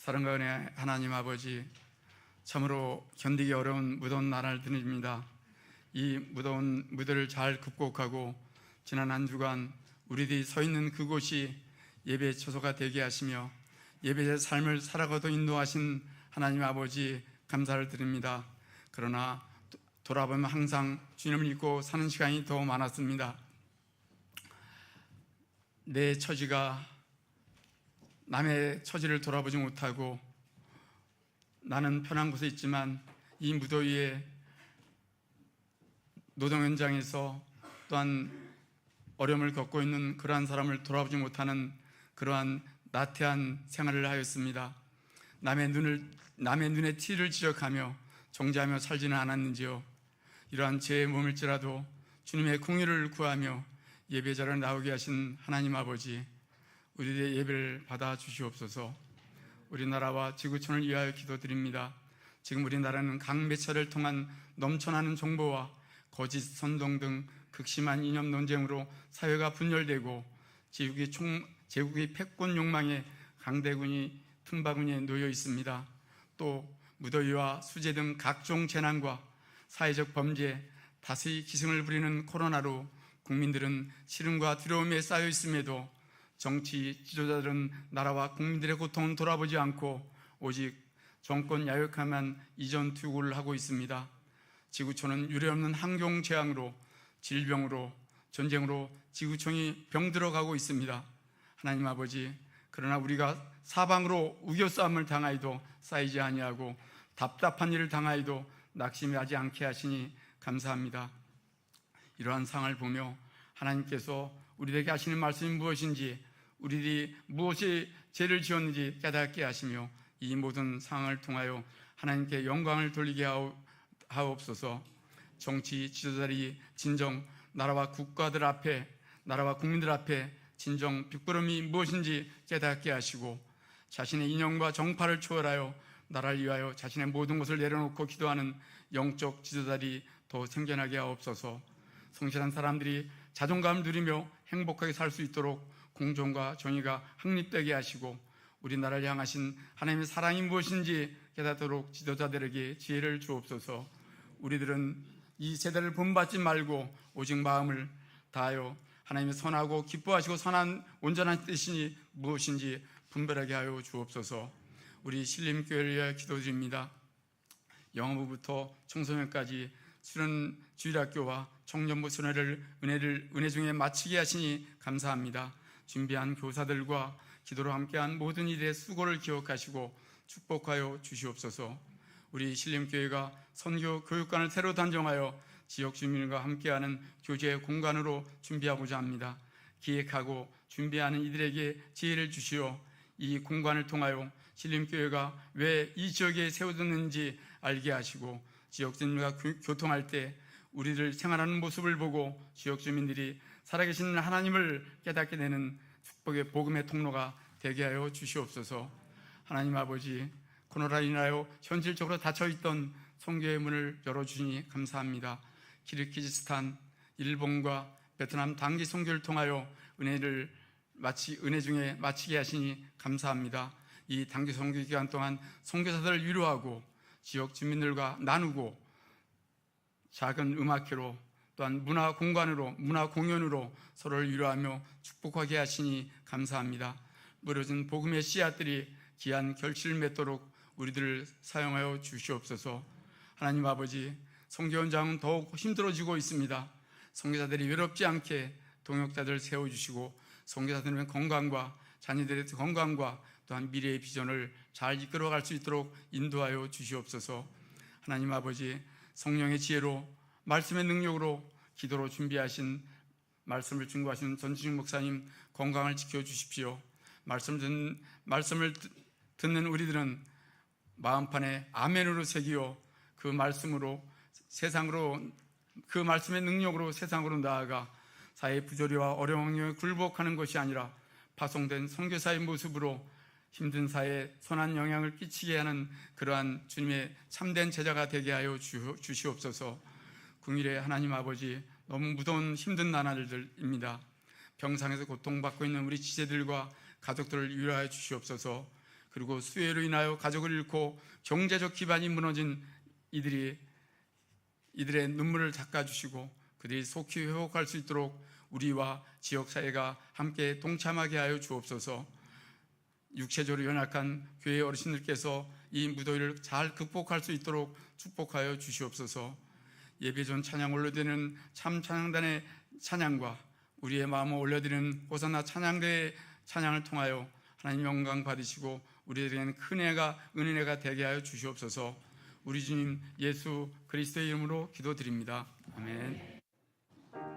사랑과 은혜 하나님 아버지 참으로 견디기 어려운 무더운 나날들입니다. 이 무더운 무대를 잘 극복하고 지난 한 주간 우리들이 서 있는 그곳이 예배 처소가 되게 하시며 예배의 삶을 살아가도 인도하신 하나님 아버지 감사를 드립니다. 그러나 도- 돌아보면 항상 주님을 잊고 사는 시간이 더 많았습니다. 내 처지가 남의 처지를 돌아보지 못하고 나는 편한 곳에 있지만 이 무더위에 노동 현장에서 또한 어려움을 겪고 있는 그러한 사람을 돌아보지 못하는 그러한 나태한 생활을 하였습니다. 남의 눈을 남의 눈에 티를 지적하며 정죄하며 살지는 않았는지요. 이러한 제 몸일지라도 주님의 공의를 구하며 예배자를 나오게 하신 하나님 아버지 우리의 예배를 받아 주시옵소서. 우리나라와 지구촌을 위하여 기도드립니다. 지금 우리나라는 강매체를 통한 넘쳐나는 정보와 거짓 선동 등 극심한 이념 논쟁으로 사회가 분열되고 제국의 총 제국의 패권 욕망에 강대군이 틈바구니에 놓여 있습니다. 또 무더위와 수재 등 각종 재난과 사회적 범죄, 다수의 기승을 부리는 코로나로 국민들은 시름과 두려움에 쌓여 있음에도 정치 지도자들은 나라와 국민들의 고통을 돌아보지 않고 오직 정권 야욕하만 이전 투구를 하고 있습니다. 지구촌은 유례없는 환경 재앙으로 질병으로 전쟁으로 지구촌이 병들어가고 있습니다. 하나님 아버지 그러나 우리가 사방으로 우겨싸움을 당하여도 쌓이지 아니하고 답답한 일을 당하여도 낙심하지 않게 하시니 감사합니다. 이러한 상황을 보며 하나님께서 우리에게 하시는 말씀이 무엇인지 우리들이 무엇이 죄를 지었는지 깨닫게 하시며 이 모든 상황을 통하여 하나님께 영광을 돌리게 하옵소서. 정치 지도자들이 진정 나라와 국가들 앞에 나라와 국민들 앞에 진정 빅부름이 무엇인지 깨닫게 하시고 자신의 인형과 정파를 초월하여 나라를 위하여 자신의 모든 것을 내려놓고 기도하는 영적 지도자들이 더 생겨나게 하옵소서. 성실한 사람들이 자존감을 누리며 행복하게 살 수 있도록 공정과 정의가 확립되게 하시고 우리나라를 향하신 하나님의 사랑이 무엇인지 깨닫도록 지도자들에게 지혜를 주옵소서. 우리들은 이 세대를 본받지 말고 오직 마음을 다하여 하나님의 선하고 기뻐하시고 선한 온전한 뜻이 무엇인지 분별하게 하여 주옵소서. 우리 신림교회를 위하여 기도드립니다. 영어부부터 청소년까지 수련 주일학교와 청년부 순회를 은혜를 은혜 중에 마치게 하시니 감사합니다. 준비한 교사들과 기도로 함께한 모든 일의 수고를 기억하시고 축복하여 주시옵소서. 우리 신림교회가 선교 교육관을 새로 단정하여 지역 주민과 함께하는 교제 공간으로 준비하고자 합니다. 기획하고 준비하는 이들에게 지혜를 주시어 이 공간을 통하여 신림교회가 왜 이 지역에 세워졌는지 알게 하시고 지역 주민과 교- 교통할 때 우리를 생활하는 모습을 보고 지역 주민들이 살아계신 하나님을 깨닫게 되는 축복의 복음의 통로가 되게 하여 주시옵소서. 하나님 아버지 코로나로 인하여 현실적으로 닫혀있던 성교의 문을 열어주시니 감사합니다. 키르기즈스탄, 일본과 베트남 단기 선교를 통하여 은혜를 마치 은혜 중에 마치게 하시니 감사합니다. 이 단기 선교 기간 동안 선교사들을 위로하고 지역 주민들과 나누고 작은 음악회로 또한 문화 공간으로 문화 공연으로 서로를 위로하며 축복하게 하시니 감사합니다. 무뎌진 복음의 씨앗들이 귀한 결실을 맺도록 우리들을 사용하여 주시옵소서. 하나님 아버지, 성교 현장은 더욱 힘들어지고 있습니다. 성교사들이 외롭지 않게 동역자들 세워 주시고 성교사들의 건강과 자녀들의 건강과 또한 미래의 비전을 잘 이끌어갈 수 있도록 인도하여 주시옵소서. 하나님 아버지, 성령의 지혜로 말씀의 능력으로 기도로 준비하신 말씀을 증거하시는 전지중 목사님 건강을 지켜 주십시오. 말씀 듣는 말씀을 듣- 듣는 우리들은 마음판에 아멘으로 새기어 그 말씀으로 세상으로 그 말씀의 능력으로 세상으로 나아가 사회 부조리와 어려움에 굴복하는 것이 아니라 파송된 선교사의 모습으로 힘든 사회에 선한 영향을 끼치게 하는 그러한 주님의 참된 제자가 되게 하여 주- 주시옵소서. 궁일의 하나님 아버지 너무 무더운 힘든 나날들입니다. 병상에서 고통받고 있는 우리 지체들과 가족들을 위로하여 주시옵소서. 그리고 수해로 인하여 가족을 잃고 경제적 기반이 무너진 이들이 이들의 눈물을 닦아 주시고 그들이 속히 회복할 수 있도록 우리와 지역 사회가 함께 동참하게 하여 주옵소서. 육체적으로 연약한 교회 어르신들께서 이 무더위를 잘 극복할 수 있도록 축복하여 주시옵소서. 예배 전 찬양 올려드리는 참 찬양단의 찬양과 우리의 마음을 올려드리는 호산나 찬양대의 찬양을 통하여 하나님 영광 받으시고 우리에게는 큰 애가 은혜가 되게 하여 주시옵소서. 우리 주님 예수 그리스도의 이름으로 기도드립니다. 아멘.